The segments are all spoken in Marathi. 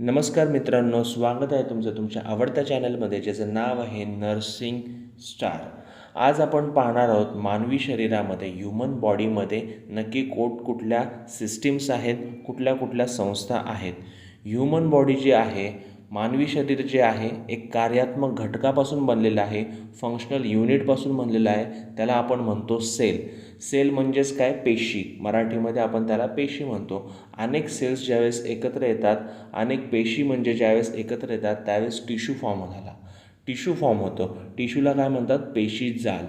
नमस्कार मित्रांनो स्वागत आहे तुमचं तुमच्या आवडत्या चॅनलमध्ये ज्याचं नाव आहे नर्सिंग स्टार. आज आपण पाहणार आहोत मानवी शरीरामध्ये ह्युमन बॉडीमध्ये नक्की कोट कुठल्या सिस्टीम्स आहेत कुठल्या कुठल्या संस्था आहेत. ह्युमन बॉडी जी आहे मानवी शरीर जे आहे एक कार्यात्मक घटकापासून बनलेलं आहे फंक्शनल युनिटपासून बनलेलं आहे त्याला आपण म्हणतो सेल सेल म्हणजेच काय? पेशी. मराठीमध्ये आपण त्याला पेशी म्हणतो. अनेक सेल्स ज्यावेळेस एकत्र येतात अनेक पेशी म्हणजे ज्यावेळेस एकत्र येतात त्यावेळेस टिश्यू फॉर्म झाला टिश्यू फॉर्म होतो. टिश्यूला काय म्हणतात? पेशी जाल.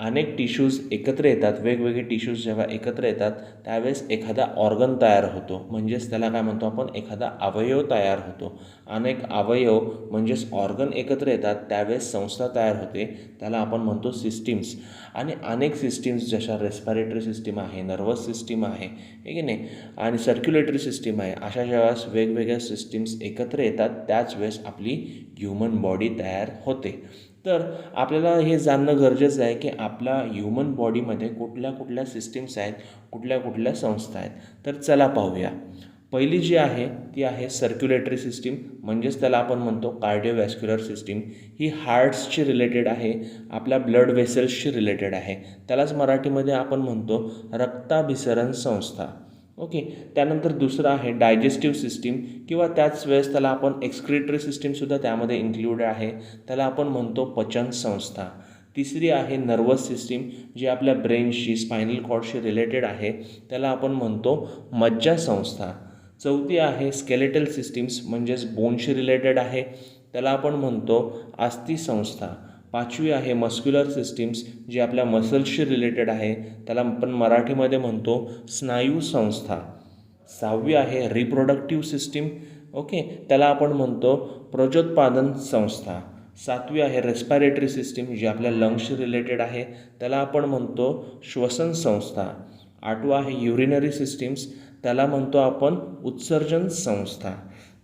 अनेक टिश्यूज एकत्र येतात वेगवेगळे टिश्यूज जेव्हा एकत्र येतात त्यावेळेस एखादा ऑर्गन तयार होतो. म्हणजेच त्याला काय म्हणतो आपण? एखादा अवयव तयार होतो. अनेक अवयव म्हणजेच ऑर्गन एकत्र येतात त्यावेळेस संस्था तयार होते. त्याला आपण म्हणतो सिस्टीम्स आणि अनेक सिस्टीम्स जशा रेस्पिरेटरी सिस्टीम आहे नर्वस सिस्टीम आहे हे की नाही? आणि सर्क्युलेटरी सिस्टीम आहे. अशा ज्यावेळेस वेगवेगळ्या सिस्टीम्स एकत्र येतात त्याच वेळेस आपली ह्युमन बॉडी तयार होते. तर आपल्याला हे जाणणं गरजेचं आहे की आपल्या ह्युमन बॉडीमध्ये कुठल्या कुठल्या सिस्टीम्स आहेत कुठल्या कुठल्या संस्था आहेत. तर चला पाहूया. पहिली जी आहे ती आहे सर्क्युलेटरी सिस्टीम म्हणजेच त्याला आपण म्हणतो कार्डिओवॅस्क्युलर सिस्टीम ही हार्ट्सची रिलेटेड आहे आपल्या ब्लड वेसल्सशी रिलेटेड आहे. त्यालाच मराठीमध्ये आपण म्हणतो रक्ताभिसरण संस्था. ओके. त्यानंतर दुसरं आहे डायजेस्टिव्ह सिस्टीम किंवा त्याच वेळेस त्याला आपण एक्सक्रिटरी सिस्टीमसुद्धा त्यामध्ये इन्क्लूड आहे. त्याला आपण म्हणतो पचन संस्था. तिसरी आहे नर्वस सिस्टीम जी आपल्या ब्रेनशी स्पायनल कॉर्डशी रिलेटेड आहे. त्याला आपण म्हणतो मज्जा संस्था. चौथी आहे स्केलेटल सिस्टीम्स म्हणजेच बोनशी रिलेटेड आहे. त्याला आपण म्हणतो आस्थी संस्था. पाचवी आहे मस्क्युलर सिस्टीम्स जी आपल्या मसल्सशी रिलेटेड आहे. त्याला आपण मराठीमध्ये म्हणतो स्नायू संस्था. सहावी आहे रिप्रोडक्टिव्ह सिस्टीम ओके त्याला आपण म्हणतो प्रजोत्पादन संस्था. सातवी आहे रेस्पिरेटरी सिस्टीम जी आपल्या लंग्सशी रिलेटेड आहे. त्याला आपण म्हणतो श्वसन संस्था. आठवा आहे युरिनरी सिस्टीम्स त्याला म्हणतो आपण उत्सर्जन संस्था.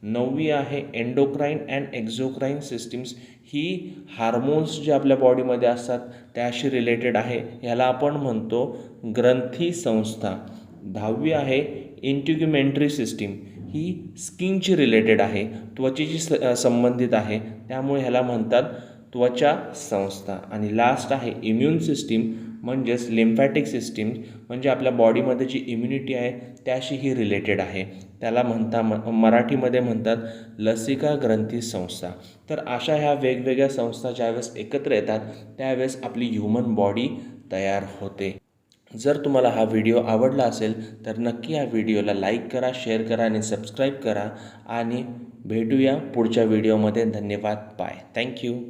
नववी आहे एंडोक्राईन अँड एक्झोक्राईन सिस्टीम्स ही हार्मोन्स जे आपल्या बॉडीमध्ये असतात त्याशी रिलेटेड आहे. ह्याला आपण म्हणतो ग्रंथी संस्था. दहावी आहे इंट्युग्युमेंटरी सिस्टीम ही स्किनची रिलेटेड आहे त्वचेची स संबंधित आहे. त्यामुळे ह्याला म्हणतात त्वचा संस्था. आणि लास्ट आहे इम्युन सिस्टीम म्हणजेच लिम्फॅटिक सिस्टीम म्हणजे आपल्या बॉडीमध्ये जी इम्युनिटी आहे त्याशीही रिलेटेड आहे. त्याला म्हणता म मराठीमध्ये म्हणतात लसिका ग्रंथी संस्था. तर अशा ह्या वेगवेगळ्या संस्था ज्यावेळेस एकत्र येतात त्यावेळेस आपली ह्युमन बॉडी तयार होते. जर तुम्हाला हा व्हिडिओ आवडला असेल तर नक्की या व्हिडिओला लाईक करा शेअर करा आणि सबस्क्राईब करा. आणि भेटूया पुढच्या व्हिडिओमध्ये धन्यवाद. Bye thank you